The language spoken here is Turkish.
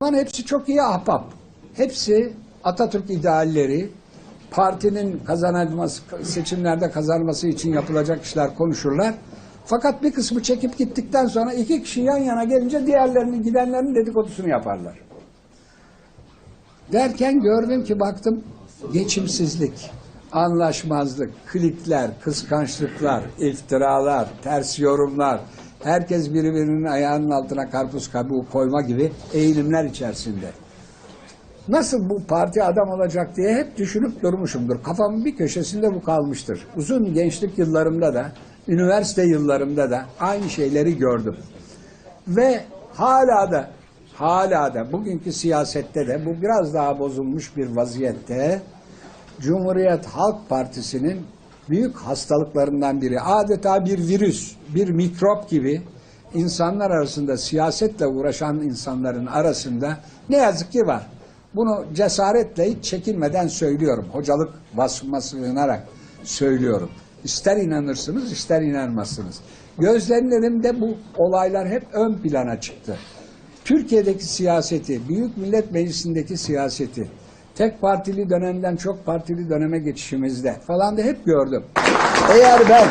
zaman hepsi çok iyi ahbap. Hepsi Atatürk idealleri, partinin kazanılması, seçimlerde kazanması için yapılacak işler konuşurlar. Fakat bir kısmı çekip gittikten sonra iki kişi yan yana gelince diğerlerinin gidenlerin dedikodusunu yaparlar. Derken gördüm ki baktım geçimsizlik, anlaşmazlık, klikler, kıskançlıklar, iftiralar, ters yorumlar, herkes birbirinin ayağının altına karpuz kabuğu koyma gibi eğilimler içerisinde. Nasıl bu parti adam olacak diye hep düşünüp durmuşumdur. Kafamın bir köşesinde bu kalmıştır. Uzun gençlik yıllarımda da, üniversite yıllarımda da aynı şeyleri gördüm. Ve hala da hala da bugünkü siyasette de bu biraz daha bozulmuş bir vaziyette Cumhuriyet Halk Partisi'nin büyük hastalıklarından biri adeta bir virüs, bir mikrop gibi insanlar arasında siyasetle uğraşan insanların arasında ne yazık ki var. Bunu cesaretle hiç çekinmeden söylüyorum. Hocalık vasfıma sığınarak söylüyorum. İster inanırsınız ister inanmazsınız. Gözlerin önünde bu olaylar hep ön plana çıktı. Türkiye'deki siyaseti, Büyük Millet Meclisi'ndeki siyaseti, tek partili dönemden çok partili döneme geçişimizde falan da hep gördüm. Eğer ben